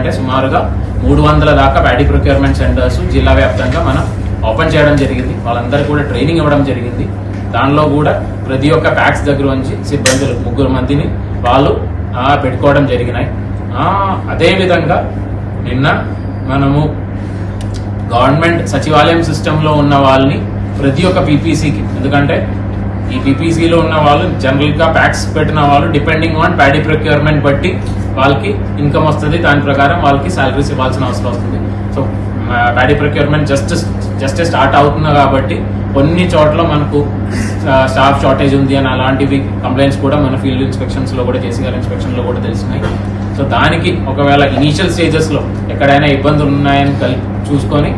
అంటే సుమారుగా మూడు వందల దాకా ప్యాడీ ప్రొక్యూర్మెంట్ సెంటర్స్ జిల్లా వ్యాప్తంగా మనం ఓపెన్ చేయడం జరిగింది. వాళ్ళందరికీ కూడా ట్రైనింగ్ ఇవ్వడం జరిగింది. దానిలో కూడా ప్రతి ఒక్క ప్యాక్స్ దగ్గర నుంచి సిబ్బందులు ముగ్గురు మందిని వాళ్ళు పెట్టుకోవడం జరిగినాయి. అదేవిధంగా నిన్న మనము గవర్నమెంట్ సచివాలయం సిస్టంలో ఉన్న వాళ్ళని ప్రతి ఒక్క పీపీసీకి ఎందుకంటే ఈ పీపీసీలో ఉన్న వాళ్ళు జనరల్గా ప్యాక్స్ పెట్టిన వాళ్ళు డిపెండింగ్ ఆన్ ప్యాడీ ప్రొక్యూర్మెంట్ బట్టి వాళ్ళకి ఇన్కమ్ వస్తుంది దాని ప్రకారం వాళ్ళకి సాలరీస్ ఇవ్వాల్సిన అవసరం వస్తుంది. So paddy procurement just just start అవుతుంది కాబట్టి కొన్ని చోట్ల మనకు స్టాఫ్ షార్టేజ్ ఉంది అని అలాంటివి కంప్లైంట్స్ కూడా మన ఫీల్డ్ ఇన్స్పెక్షన్స్లో కూడా జేసీ ఇన్స్పెక్షన్లో ఇన్స్పెక్షన్లో కూడా తెలిసినాయి. సో దానికి ఒకవేళ ఇనీషియల్ స్టేజెస్లో ఎక్కడైనా ఇబ్బందులు ఉన్నాయని కలిపి చూసుకొని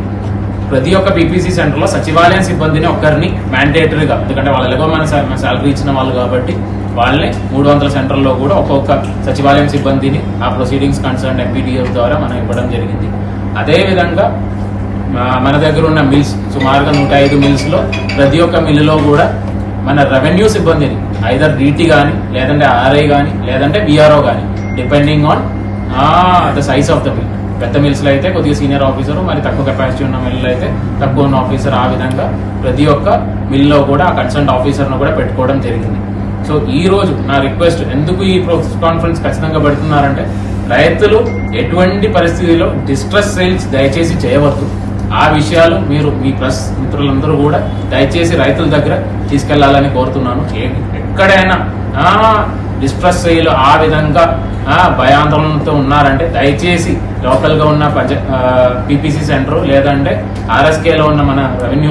ప్రతి ఒక్క పీపీసీ సెంటర్లో సచివాలయం సిబ్బందిని ఒక్కరిని మ్యాండేటరీగా ఎందుకంటే వాళ్ళు ఎలాగో మన శాలరీ ఇచ్చిన వాళ్ళు కాబట్టి వాళ్ళని మూడు వందల సెంటర్లో కూడా ఒక్కొక్క సచివాలయం సిబ్బందిని ఆ ప్రొసీడింగ్స్ కన్సర్న్ ఎంపీడీఎఫ్ ద్వారా మనం ఇవ్వడం జరిగింది. అదేవిధంగా మన దగ్గర ఉన్న మిల్స్ సుమారుగా నూట ఐదు మిల్స్లో ప్రతి ఒక్క మిల్లులో కూడా మన రెవెన్యూ సిబ్బందిని ఐదర్ డీటీ కానీ లేదంటే ఆర్ఐ కానీ లేదంటే బీఆర్ఓ కానీ depending on the size of the mill పెద్ద మిల్స్లో అయితే కొద్దిగా సీనియర్ ఆఫీసర్ మరి తక్కువ కెపాసిటీ ఉన్న మిల్లు అయితే తక్కువ ఉన్న ఆఫీసర్ ఆ విధంగా ప్రతి ఒక్క మిల్లో కూడా ఆ కన్సర్న్ ఆఫీసర్ను కూడా పెట్టుకోవడం జరిగింది. సో ఈ రోజు నా రిక్వెస్ట్ ఎందుకు ఈ ప్రెస్ కాన్ఫరెన్స్ ఖచ్చితంగా పెడుతున్నారంటే రైతులు ఎటువంటి పరిస్థితిలో డిస్ట్రెస్ సేల్స్ దయచేసి చేయవద్దు. ఆ విషయాలు మీరు మీ ప్రెస్ మిత్రులందరూ కూడా దయచేసి రైతుల దగ్గర తీసుకెళ్ళాలని కోరుతున్నాను. ఎక్కడైనా డిస్ట్రెస్ ఆ విధంగా భయాందోళనతో ఉన్నారంటే దయచేసి లోకల్గా ఉన్న ఉన్న పీపీసీ సెంటర్ లేదంటే ఆర్ఎస్కేలో ఉన్న మన రెవెన్యూ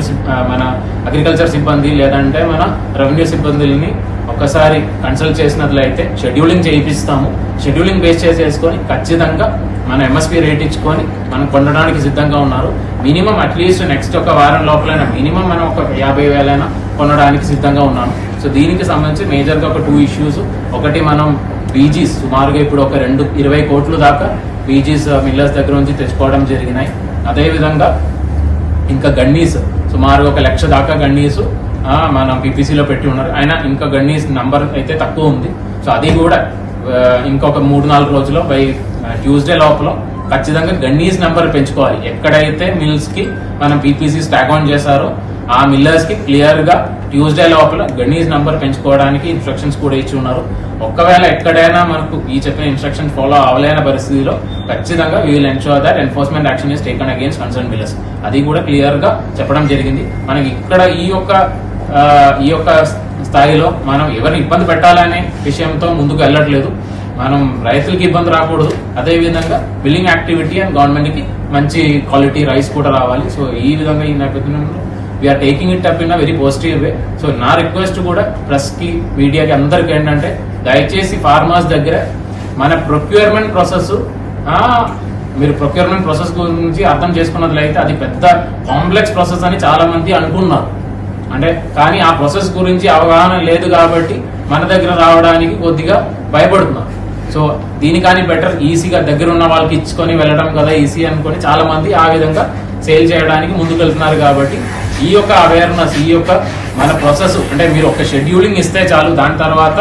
మన అగ్రికల్చర్ సిబ్బంది లేదంటే మన రెవెన్యూ సిబ్బందులని ఒక్కసారి కన్సల్ట్ చేసినట్లయితే షెడ్యూలింగ్ చేయిస్తాము షెడ్యూలింగ్ బేస్ చేసేసుకొని ఖచ్చితంగా మన ఎంఎస్పీ రేట్ ఇచ్చుకొని మనం కొనడానికి సిద్ధంగా ఉన్నారు. మినిమం అట్లీస్ట్ నెక్స్ట్ ఒక వారం లోపలైనా మినిమం మనం ఒక యాభై వేలైనా కొనడానికి సిద్ధంగా ఉన్నాను. సో దీనికి సంబంధించి మేజర్గా ఒక టూ ఇష్యూస్ ఒకటి మనం బీజీస్ సుమారుగా ఇప్పుడు ఒక రెండు ఇరవై కోట్లు దాకా బీజీస్ మిల్లర్స్ uh, దగ్గర నుంచి తెచ్చుకోవడం జరిగినాయి. అదేవిధంగా ఇంకా గన్నీస్ సుమారుగా ఒక లక్ష దాకా గన్నీస్ మనం పీపీసీలో పెట్టి ఉన్నారు. అయినా ఇంకా గన్నీస్ నంబర్ అయితే తక్కువ ఉంది. సో అది కూడా uh, ఇంకొక మూడు నాలుగు రోజుల్లో బై ట్యూస్డే uh, లోపల ఖచ్చితంగా గన్నీస్ నెంబర్ పెంచుకోవాలి. ఎక్కడైతే మిల్స్కి మనం పీపీసీ స్టాక్ ఆన్ చేశారో ఆ మిల్లర్స్కి క్లియర్గా ట్యూస్డే లోపల గణీజ్ నంబర్ పెంచుకోవడానికి ఇన్స్ట్రక్షన్స్ కూడా ఇచ్చి ఉన్నారు. ఒకవేళ ఎక్కడైనా మనకు ఈ చెప్పిన ఇన్స్ట్రక్షన్ ఫాలో అవ్వలేని పరిస్థితిలో ఖచ్చితంగా we will ensure that enforcement action is taken against concern millers అది కూడా క్లియర్గా చెప్పడం జరిగింది. మనకి ఇక్కడ ఈ యొక్క ఈ యొక్క స్థాయిలో మనం ఎవరిని ఇబ్బంది పెట్టాలనే విషయంతో ముందుకు వెళ్ళట్లేదు. మనం రైతులకి ఇబ్బంది రాకూడదు. అదే విధంగా బిల్లింగ్ యాక్టివిటీ అండ్ గవర్నమెంట్కి మంచి క్వాలిటీ రైస్ కూడా రావాలి. సో ఈ విధంగా ఈ నేపథ్యంలో we are taking it up in very positive way so నా రిక్వెస్ట్ కూడా ప్రెస్కి మీడియాకి అందరికి ఏంటంటే దయచేసి ఫార్మర్స్ దగ్గర మన ప్రొక్యూర్మెంట్ ప్రాసెస్ మీరు ప్రొక్యూర్మెంట్ ప్రాసెస్ గురించి అర్థం చేసుకున్నట్లయితే అది పెద్ద కాంప్లెక్స్ ప్రాసెస్ అని చాలా మంది అనుకున్నారు అంటే కానీ ఆ ప్రాసెస్ గురించి అవగాహన లేదు కాబట్టి మన దగ్గర రావడానికి కొద్దిగా భయపడుతున్నారు. సో దీని కానీ బెటర్ ఈజీగా దగ్గర ఉన్న వాళ్ళకి ఇచ్చుకొని వెళ్ళడం కదా ఈజీ అనుకొని చాలా మంది ఆ విధంగా సేల్ చేయడానికి ముందుకు వెళ్తున్నారు కాబట్టి ఈ యొక్క అవేర్నెస్ ఈ యొక్క మన ప్రాసెస్ అంటే మీరు ఒక షెడ్యూలింగ్ ఇస్తే చాలు దాని తర్వాత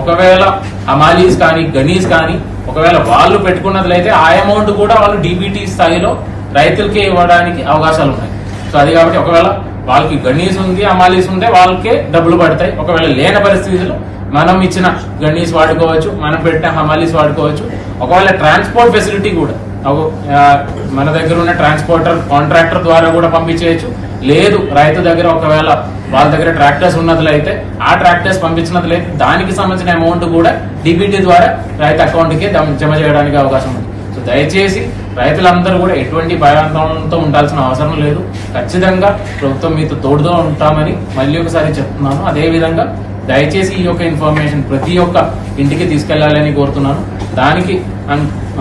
ఒకవేళ హమాలీస్ కానీ గనీస్ కానీ ఒకవేళ వాళ్ళు పెట్టుకున్నట్లయితే ఆ అమౌంట్ కూడా వాళ్ళు డీబీటీ స్థాయిలో రైతులకే ఇవ్వడానికి అవకాశాలు ఉన్నాయి. సో అది కాబట్టి ఒకవేళ వాళ్ళకి గణీస్ ఉంది అమాలీస్ ఉంటే వాళ్ళకే డబ్బులు పడతాయి. ఒకవేళ లేని పరిస్థితుల్లో మనం ఇచ్చిన గణీస్ వాడుకోవచ్చు మనం పెట్టిన హమాలీస్ వాడుకోవచ్చు. ఒకవేళ ట్రాన్స్పోర్ట్ ఫెసిలిటీ కూడా మన దగ్గర ఉన్న ట్రాన్స్పోర్టర్ కాంట్రాక్టర్ ద్వారా కూడా పంపించేయచ్చు. లేదు రైతు దగ్గర ఒకవేళ వాళ్ళ దగ్గర ట్రాక్టర్స్ ఉన్నట్లయితే ఆ ట్రాక్టర్స్ పంపించినట్లయితే దానికి సంబంధించిన అమౌంట్ కూడా డిబిటీ ద్వారా రైతు అకౌంట్కి జమ చేయడానికి అవకాశం ఉంది. సో దయచేసి రైతులందరూ కూడా ఎటువంటి భయాంతంతో ఉండాల్సిన అవసరం లేదు. ఖచ్చితంగా ప్రభుత్వం మీతో తోడుతో ఉంటామని మళ్ళీ ఒకసారి చెప్తున్నాను. అదేవిధంగా దయచేసి ఈ యొక్క ఇన్ఫర్మేషన్ ప్రతి ఒక్క ఇంటికి తీసుకెళ్ళాలని కోరుతున్నాను. దానికి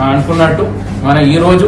అనుకున్నట్టు మన ఈరోజు